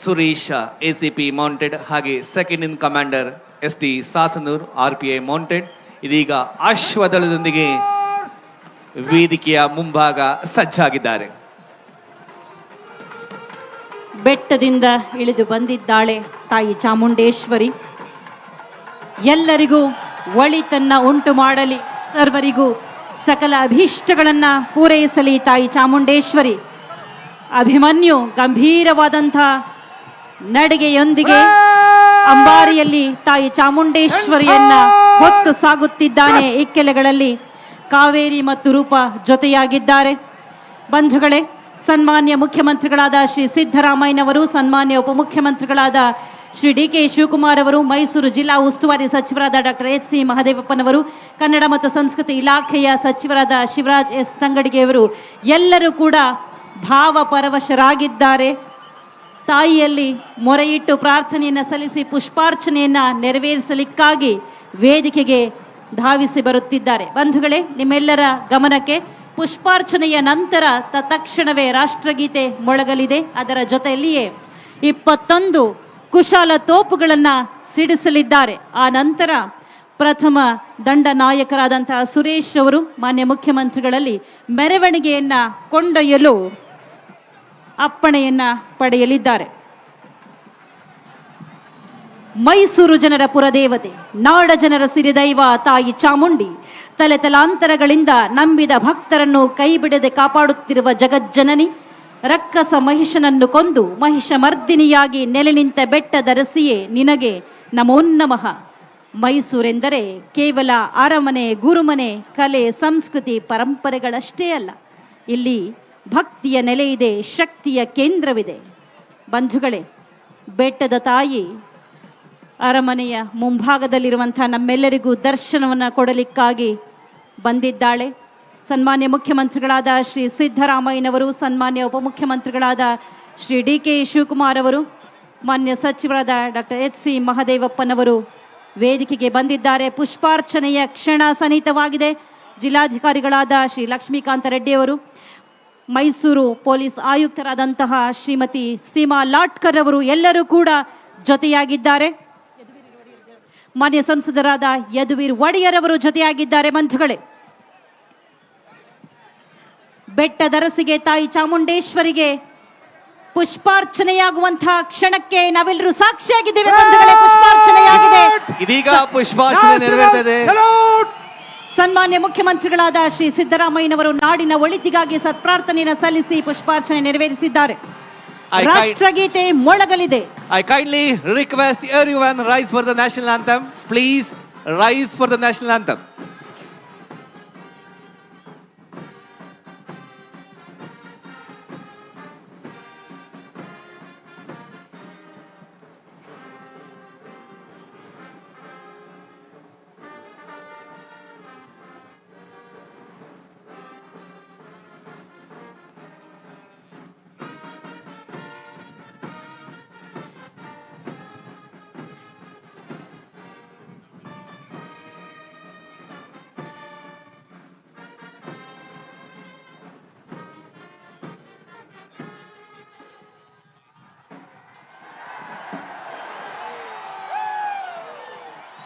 Suresh ACP mounted ಹಾಗೆ second in commander S T Sasanur R P I mounted ಇದೀಗ ಅಶ್ವದಳದೊಂದಿಗೆ ವೇದಿಕೆಯ ಮುಂಭಾಗ ಸಜ್ಜಾಗಿದ್ದಾರೆ. ಬೆಟ್ಟದಿಂದ ಇಳಿದು ಬಂದಿದ್ದಾಳೆ ತಾಯಿ ಚಾಮುಂಡೇಶ್ವರಿ. ಎಲ್ಲರಿಗೂ ಒಳಿತನ್ನ ಉಂಟು ಮಾಡಲಿ. ಸರ್ವರಿಗೂ ಸಕಲ ಅಭೀಷ್ಟಗಳನ್ನ ಪೂರೈಸಲಿ ತಾಯಿ ಚಾಮುಂಡೇಶ್ವರಿ. ಅಭಿಮನ್ಯು ಗಂಭೀರವಾದಂಥ ನಡಿಗೆಯೊಂದಿಗೆ ಅಂಬಾರಿಯಲ್ಲಿ ತಾಯಿ ಚಾಮುಂಡೇಶ್ವರಿಯನ್ನ ಹೊತ್ತು ಸಾಗುತ್ತಿದ್ದಾನೆ ಇಕ್ಕೆಲೆಗಳಲ್ಲಿ ಕಾವೇರಿ ಮತ್ತು ರೂಪ ಜೊತೆಯಾಗಿದ್ದಾರೆ. ಬಂಧುಗಳೇ ಸನ್ಮಾನ್ಯ ಮುಖ್ಯಮಂತ್ರಿಗಳಾದ ಶ್ರೀ ಸಿದ್ದರಾಮಯ್ಯನವರು ಸನ್ಮಾನ್ಯ ಉಪಮುಖ್ಯಮಂತ್ರಿಗಳಾದ ಶ್ರೀ ಡಿ ಕೆ ಶಿವಕುಮಾರ್ ಅವರು ಮೈಸೂರು ಜಿಲ್ಲಾ ಉಸ್ತುವಾರಿ ಸಚಿವರಾದ ಡಾಕ್ಟರ್ ಎಚ್ ಸಿ ಮಹದೇವಪ್ಪನವರು ಕನ್ನಡ ಮತ್ತು ಸಂಸ್ಕೃತಿ ಇಲಾಖೆಯ ಸಚಿವರಾದ ಶಿವರಾಜ್ ಎಸ್ ತಂಗಡಿಗೆಯವರು ಎಲ್ಲರೂ ಕೂಡ ಭಾವಪರವಶರಾಗಿದ್ದಾರೆ ತಾಯಿಯಲ್ಲಿ ಮೊರೆಯಿಟ್ಟು ಪ್ರಾರ್ಥನೆಯನ್ನು ಸಲ್ಲಿಸಿ ಪುಷ್ಪಾರ್ಚನೆಯನ್ನು ನೆರವೇರಿಸಲಿಕ್ಕಾಗಿ ವೇದಿಕೆಗೆ ಧಾವಿಸಿ ಬರುತ್ತಿದ್ದಾರೆ. ಬಂಧುಗಳೇ, ನಿಮ್ಮೆಲ್ಲರ ಗಮನಕ್ಕೆ ಪುಷ್ಪಾರ್ಚನೆಯ ನಂತರ ತತ್ಕ್ಷಣವೇ ರಾಷ್ಟ್ರಗೀತೆ ಮೊಳಗಲಿದೆ. ಅದರ ಜೊತೆಯಲ್ಲಿಯೇ ಇಪ್ಪತ್ತೊಂದು ಕುಶಾಲ ತೋಪುಗಳನ್ನು ಸಿಡಿಸಲಿದ್ದಾರೆ. ಆ ನಂತರ ಪ್ರಥಮ ದಂಡ ನಾಯಕರಾದಂತಹ ಸುರೇಶ್ ಅವರು ಮಾನ್ಯ ಮುಖ್ಯಮಂತ್ರಿಗಳಲ್ಲಿ ಮೆರವಣಿಗೆಯನ್ನ ಕೊಂಡೊಯ್ಯಲು ಅಪ್ಪಣೆಯನ್ನ ಪಡೆಯಲಿದ್ದಾರೆ. ಮೈಸೂರು ಜನರ ಪುರದೇವತೆ, ನಾಡ ಜನರ ಸಿರಿದೈವ ತಾಯಿ ಚಾಮುಂಡಿ, ತಲೆ ತಲಾಂತರಗಳಿಂದ ನಂಬಿದ ಭಕ್ತರನ್ನು ಕೈಬಿಡದೆ ಕಾಪಾಡುತ್ತಿರುವ ಜಗಜ್ಜನನಿ, ರಕ್ಕಸ ಮಹಿಷನನ್ನು ಕೊಂದು ಮಹಿಷ ಮರ್ದಿನಿಯಾಗಿ ನೆಲೆ ನಿಂತ ಬೆಟ್ಟದರಸಿಯೇ ನಿನಗೆ ನಮೋನ್ನಮಃ. ಮೈಸೂರೆಂದರೆ ಕೇವಲ ಅರಮನೆ, ಗುರುಮನೆ, ಕಲೆ, ಸಂಸ್ಕೃತಿ, ಪರಂಪರೆಗಳಷ್ಟೇ ಅಲ್ಲ. ಇಲ್ಲಿ ಭಕ್ತಿಯ ನೆಲೆಯಿದೆ ಶಕ್ತಿಯ ಕೇಂದ್ರವಿದೆ. ಬಂಧುಗಳೇ, ಬೆಟ್ಟದ ತಾಯಿ, ಅರಮನೆಯ ಮುಂಭಾಗದಲ್ಲಿರುವಂಥ ನಮ್ಮೆಲ್ಲರಿಗೂ ದರ್ಶನವನ್ನು ಕೊಡಲಿಕ್ಕಾಗಿ ಬಂದಿದ್ದಾಳೆ. ಸನ್ಮಾನ್ಯ ಮುಖ್ಯಮಂತ್ರಿಗಳಾದ ಶ್ರೀ ಸಿದ್ದರಾಮಯ್ಯನವರು, ಸನ್ಮಾನ್ಯ ಉಪಮುಖ್ಯಮಂತ್ರಿಗಳಾದ ಶ್ರೀ ಡಿ ಕೆ ಶಿವಕುಮಾರ್ ಅವರು, ಮಾನ್ಯ ಸಚಿವರಾದ ಡಾಕ್ಟರ್ ಎಚ್ ಸಿ ಮಹದೇವಪ್ಪನವರು ವೇದಿಕೆಗೆ ಬಂದಿದ್ದಾರೆ. ಪುಷ್ಪಾರ್ಚನೆಯ ಕ್ಷಣ ಸನ್ನಿಹಿತವಾಗಿದೆ ಜಿಲ್ಲಾಧಿಕಾರಿಗಳಾದ ಶ್ರೀ ಲಕ್ಷ್ಮೀಕಾಂತ ರೆಡ್ಡಿ ಅವರು ಮೈಸೂರು ಪೊಲೀಸ್ ಆಯುಕ್ತರಾದಂತಹ ಶ್ರೀಮತಿ ಸೀಮಾ ಲಾಟ್ಕರ್ ಅವರು ಎಲ್ಲರೂ ಕೂಡ ಜೊತೆಯಾಗಿದ್ದಾರೆ. ಮಾನ್ಯ ಸಂಸದರಾದ ಯದುವೀರ್ ಒಡೆಯರ್ ಅವರು ಜೊತೆಯಾಗಿದ್ದಾರೆ. ಬಂಧುಗಳೇ ಬೆಟ್ಟದರಸಿಗೆ ತಾಯಿ ಚಾಮುಂಡೇಶ್ವರಿಗೆ ಪುಷ್ಪಾರ್ಚನೆಯಾಗುವಂತಹ ಕ್ಷಣಕ್ಕೆ ನಾವೆಲ್ಲರೂ ಸಾಕ್ಷಿಯಾಗಿದ್ದೇವೆ ಬಂಧುಗಳೇ ಪುಷ್ಪಾರ್ಚನೆಯಾಗಿದೆ. ಇದೀಗ ಪುಷ್ಪಾರ್ಚನೆ ನೆರವೇರ್ತದೆ. ಸನ್ಮಾನ್ಯ ಮುಖ್ಯಮಂತ್ರಿಗಳಾದ ಶ್ರೀ ಸಿದ್ದರಾಮಯ್ಯನವರು ನಾಡಿನ ಒಳಿತಿಗಾಗಿ ಸತ್ಪ್ರಾರ್ಥನೆಯನ್ನು ಸಲ್ಲಿಸಿ ಪುಷ್ಪಾರ್ಚನೆ ನೆರವೇರಿಸಿದ್ದಾರೆ. I kind- ರಾಷ್ಟ್ರಗೀತೆ ಮೊಳಗಲಿದೆ. I request request everyone rise for the national anthem Please rise for the national anthem.